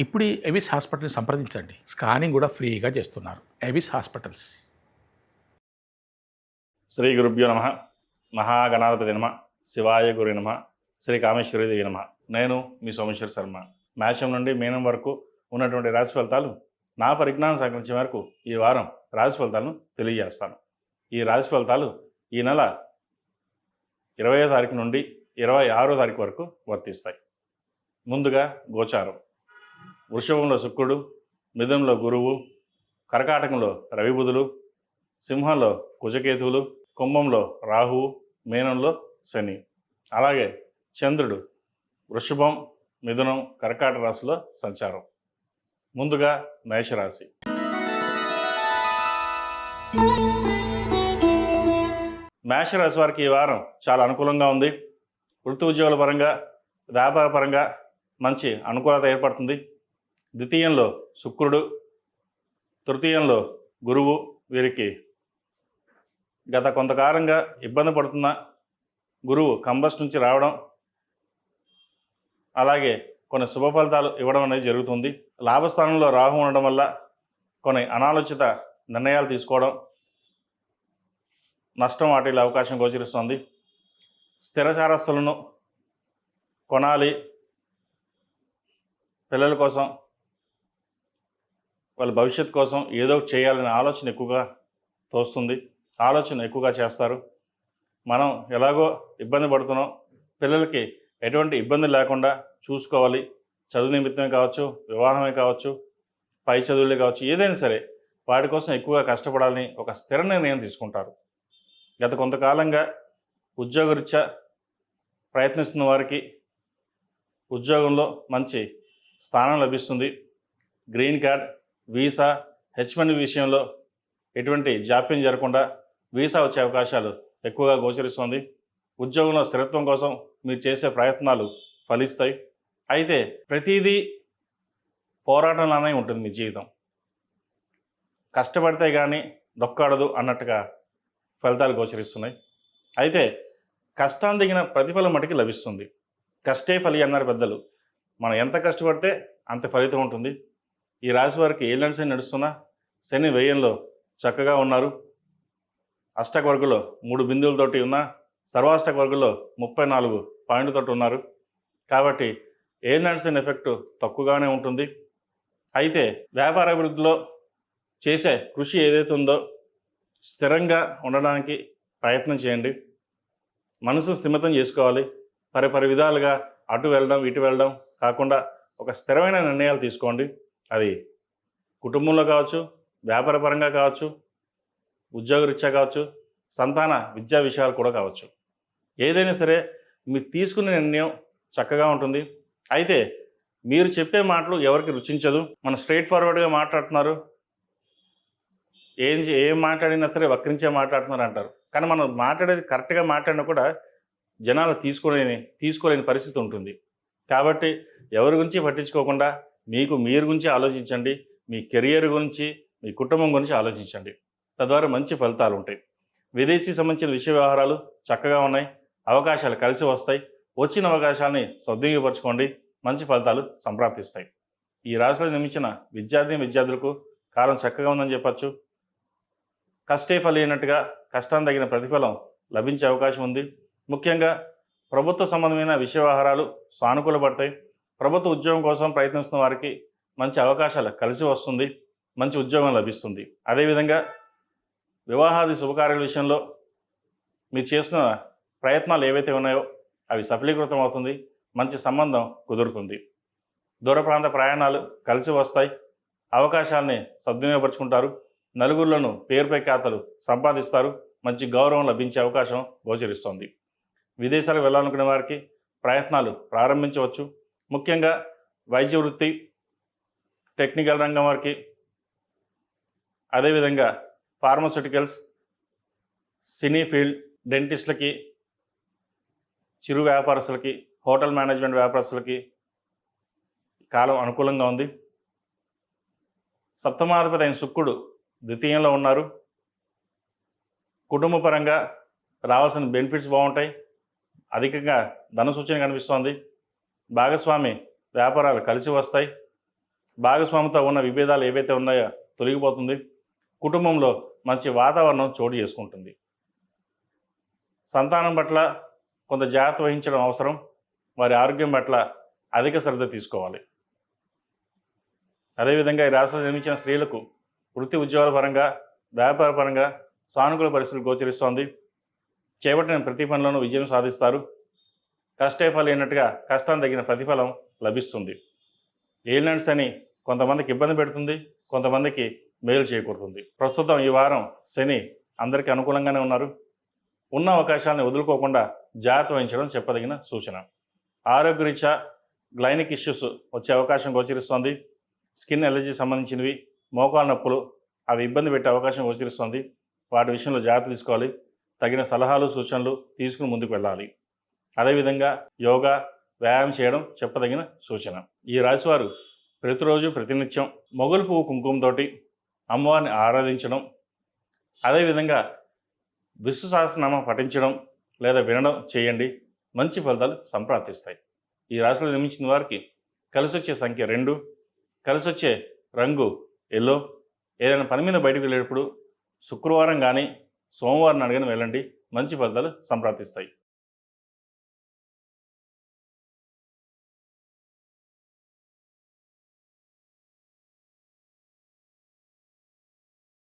ఇప్పుడు ఎవిస్ హాస్పిటల్ని సంప్రదించండి. స్కానింగ్ కూడా ఫ్రీగా చేస్తున్నారు. Avis hospitals. శ్రీ గురుభ్యో నమ. మహాగణాధిపతి నమ. శివాయ గురి నమ. శ్రీ కామేశ్వరి నమ. నేను మీ సోమేశ్వర శర్మ. మేషం నుండి మీనం వరకు ఉన్నటువంటి రాశి ఫలితాలు నా పరిజ్ఞానం సహకరించే వరకు ఈ వారం రాశి ఫలితాలను తెలియజేస్తాను. ఈ రాశి ఫలితాలు ఈ నెల ఇరవయో తారీఖు నుండి ఇరవై ఆరో తారీఖు వరకు వర్తిస్తాయి. ముందుగా గోచారం. వృషభంలో శుక్రుడు మిథునంలో గురువు కర్కాటకంలో రవిబుధులు సింహంలో కుజకేతువులు కుంభంలో రాహువు మీనంలో శని. అలాగే చంద్రుడు వృషభం మిథునం కర్కాటక రాశిలో సంచారం. ముందుగా మేషరాశి. మేషరాశి వారికి ఈ వారం చాలా అనుకూలంగా ఉంది. వృత్తి ఉద్యోగుల పరంగా వ్యాపార పరంగా మంచి అనుకూలత ఏర్పడుతుంది. ద్వితీయంలో శుక్రుడు తృతీయంలో గురువు వీరికి. గత కొంతకాలంగా ఇబ్బంది పడుతున్న గురువు కంబస్ నుంచి రావడం అలాగే కొన్ని శుభ ఫలితాలు ఇవ్వడం అనేది జరుగుతుంది. లాభస్థానంలో రాహు ఉండడం వల్ల కొన్ని అనాలోచిత నిర్ణయాలు తీసుకోవడం నష్టం వాటిల్లే అవకాశం గోచరిస్తుంది. స్థిరచారస్తులను కొనాలి. పిల్లల కోసం వాళ్ళ భవిష్యత్ కోసం ఏదో ఒకటి చేయాలనే ఆలోచన ఎక్కువగా తోస్తుంది. ఆలోచన ఎక్కువగా చేస్తారు. మనం ఎలాగో ఇబ్బంది పడుతున్నాం. పిల్లలకి ఎటువంటి ఇబ్బంది లేకుండా చూసుకోవాలి. చదువు నిమిత్తమే కావచ్చు వివాహమే కావచ్చు పై చదువులే కావచ్చు ఏదైనా సరే వాటి కోసం ఎక్కువగా కష్టపడాలని ఒక స్థిర నిర్ణయం తీసుకుంటారు. గత కొంతకాలంగా ఉద్యోగరీత్యా ప్రయత్నిస్తున్న వారికి ఉద్యోగంలో మంచి స్థానం లభిస్తుంది. గ్రీన్ కార్డ్ వీసా హెచ్ విషయంలో ఎటువంటి జాప్యం జరగకుండా వీసా వచ్చే అవకాశాలు ఎక్కువగా గోచరిస్తోంది. ఉద్యోగంలో స్థిరత్వం కోసం మీరు చేసే ప్రయత్నాలు ఫలిస్తాయి. అయితే ప్రతిదీ పోరాటంలోనే ఉంటుంది మీ జీవితం. కష్టపడితే కానీ డొక్కాడదు అన్నట్టుగా ఫలితాలు గోచరిస్తున్నాయి. అయితే కష్టం దిగిన ప్రతిఫలం మటుకి లభిస్తుంది. కష్టే ఫలి అన్నారు పెద్దలు. మనం ఎంత కష్టపడితే అంత ఫలితం ఉంటుంది. ఈ రాశి వారికి ఏళ్ళని శని నడుస్తున్నా? శని వ్యయంలో చక్కగా ఉన్నారు. అష్టక వర్గంలో మూడు బిందువులతోటి ఉన్న సర్వాష్టక వర్గంలో ముప్పై నాలుగు పాయింట్లతోటి ఉన్నారు. కాబట్టి ఏళ్ళని శని ఎఫెక్ట్ తక్కువగానే ఉంటుంది. అయితే వ్యాపార అభివృద్ధిలో చేసే కృషి ఏదైతే ఉందో స్థిరంగా ఉండడానికి ప్రయత్నం చేయండి. మనసు స్థిమితం చేసుకోవాలి. పరిపరి విధాలుగా అటు వెళ్ళడం ఇటు వెళ్ళడం కాకుండా ఒక స్థిరమైన నిర్ణయాలు తీసుకోండి. అది కుటుంబంలో కావచ్చు వ్యాపారపరంగా కావచ్చు ఉద్యోగరీత్యా కావచ్చు సంతాన విద్యా విషయాలు కూడా కావచ్చు. ఏదైనా సరే మీరు తీసుకునే నిర్ణయం చక్కగా ఉంటుంది. అయితే మీరు చెప్పే మాటలు ఎవరికి రుచించదు. మన స్ట్రైట్ ఫార్వర్డ్గా మాట్లాడుతున్నారు. ఏం ఏం మాట్లాడినా సరే వక్రించే మాట్లాడుతున్నారు అంటారు. కానీ మనం మాట్లాడేది కరెక్ట్గా మాట్లాడినా కూడా జనాలు తీసుకోలేని తీసుకోలేని పరిస్థితి ఉంటుంది. కాబట్టి ఎవరి గురించి పట్టించుకోకుండా మీకు మీరు గురించి ఆలోచించండి మీ కెరియర్ గురించి మీ కుటుంబం గురించి ఆలోచించండి. తద్వారా మంచి ఫలితాలు ఉంటాయి. విదేశీ సంబంధించిన విషయ వ్యవహారాలు చక్కగా ఉన్నాయి అవకాశాలు కలిసి వస్తాయి. వచ్చిన అవకాశాలని సద్వినియోగపరచుకోండి మంచి ఫలితాలు సంప్రాప్తిస్తాయి. ఈ రాశిలో నిర్మించిన విద్యార్థి విద్యార్థులకు కాలం చక్కగా ఉందని చెప్పచ్చు. కష్టే ఫలినట్టుగా కష్టం తగిన ప్రతిఫలం లభించే అవకాశం ఉంది. ముఖ్యంగా ప్రభుత్వ సంబంధమైన విషయ వ్యవహారాలు సానుకూలపడతాయి. ప్రభుత్వ ఉద్యోగం కోసం ప్రయత్నిస్తున్న వారికి మంచి అవకాశాలు కలిసి వస్తుంది మంచి ఉద్యోగం లభిస్తుంది. అదేవిధంగా వివాహాది శుభకార్యాల విషయంలో మీరు చేస్తున్న ప్రయత్నాలు ఏవైతే ఉన్నాయో అవి సఫలీకృతం అవుతుంది మంచి సంబంధం కుదురుతుంది. దూర ప్రాంత ప్రయాణాలు కలిసి వస్తాయి అవకాశాలని సద్వినియోగపరుచుకుంటారు నలుగురిలోనూ పేరుపై ఖాతాలు సంపాదిస్తారు మంచి గౌరవం లభించే అవకాశం గోచరిస్తోంది. విదేశాలకు వెళ్ళాలనుకునే వారికి ప్రయత్నాలు ప్రారంభించవచ్చు ముఖ్యంగా వైద్య వృత్తి టెక్నికల్ రంగం వారికి అదేవిధంగా ఫార్మస్యూటికల్స్ సినీ ఫీల్డ్ డెంటిస్టులకి చిరు వ్యాపారస్తులకి హోటల్ మేనేజ్మెంట్ వ్యాపారస్తులకి కాలం అనుకూలంగా ఉంది. సప్తమాధిపతి అయిన శుక్రుడు ద్వితీయంలో ఉన్నారు. కుటుంబ పరంగా రావాల్సిన బెనిఫిట్స్ బాగుంటాయి. అధికంగా ధన సూచన కనిపిస్తోంది. భాగస్వామి వ్యాపారాలు కలిసి వస్తాయి. భాగస్వామితో ఉన్న విభేదాలు ఏవైతే ఉన్నాయో తొలగిపోతుంది. కుటుంబంలో మంచి వాతావరణం చోటు చేసుకుంటుంది. సంతానం పట్ల కొంత జాగ్రత్త వహించడం అవసరం. వారి ఆరోగ్యం పట్ల అధిక శ్రద్ధ తీసుకోవాలి. అదేవిధంగా ఈ రాశిలో నిర్మించిన స్త్రీలకు వృత్తి ఉద్యోగాల పరంగా వ్యాపార పరంగా సానుకూల పరిస్థితులు గోచరిస్తోంది. చేపట్టిన ప్రతి పనిలోనూ విజయం సాధిస్తారు. కష్టే ఫలైనట్టుగా కష్టం తగిన ప్రతిఫలం లభిస్తుంది. ఏలినట్స్ అని కొంతమందికి ఇబ్బంది పెడుతుంది కొంతమందికి మేలు చేకూరుతుంది. ప్రస్తుతం ఈ వారం శని అందరికీ అనుకూలంగానే ఉన్నారు. ఉన్న అవకాశాలను వదులుకోకుండా జాగ్రత్త వహించడం చెప్పదగిన సూచన. ఆరోగ్యరీత్యా గ్లైనిక్ ఇష్యూస్ వచ్చే అవకాశం గోచరిస్తోంది. స్కిన్ ఎలర్జీ సంబంధించినవి మోకాలు నొప్పులు అవి ఇబ్బంది పెట్టే అవకాశం గోచరిస్తోంది. వాటి విషయంలో జాగ్రత్త తీసుకోవాలి. తగిన సలహాలు సూచనలు తీసుకుని ముందుకు వెళ్ళాలి. అదేవిధంగా యోగా వ్యాయామం చేయడం చెప్పదగిన సూచన. ఈ రాశివారు ప్రతిరోజు ప్రతినిత్యం మొగలు పువ్వు కుంకుమతోటి అమ్మవారిని ఆరాధించడం అదేవిధంగా విశ్వ సహస్రనామ పఠించడం లేదా వినడం చేయండి. మంచి ఫలితాలు సంప్రాప్తిస్తాయి. ఈ రాశిలో నిర్మించిన వారికి కలిసి వచ్చే సంఖ్య రెండు కలిసి వచ్చే రంగు ఎల్లో. ఏదైనా పని మీద బయటకు వెళ్ళేటప్పుడు శుక్రవారం కానీ సోమవారం అడిగిన వెళ్ళండి. మంచి ఫలితాలు సంప్రాప్తిస్తాయి.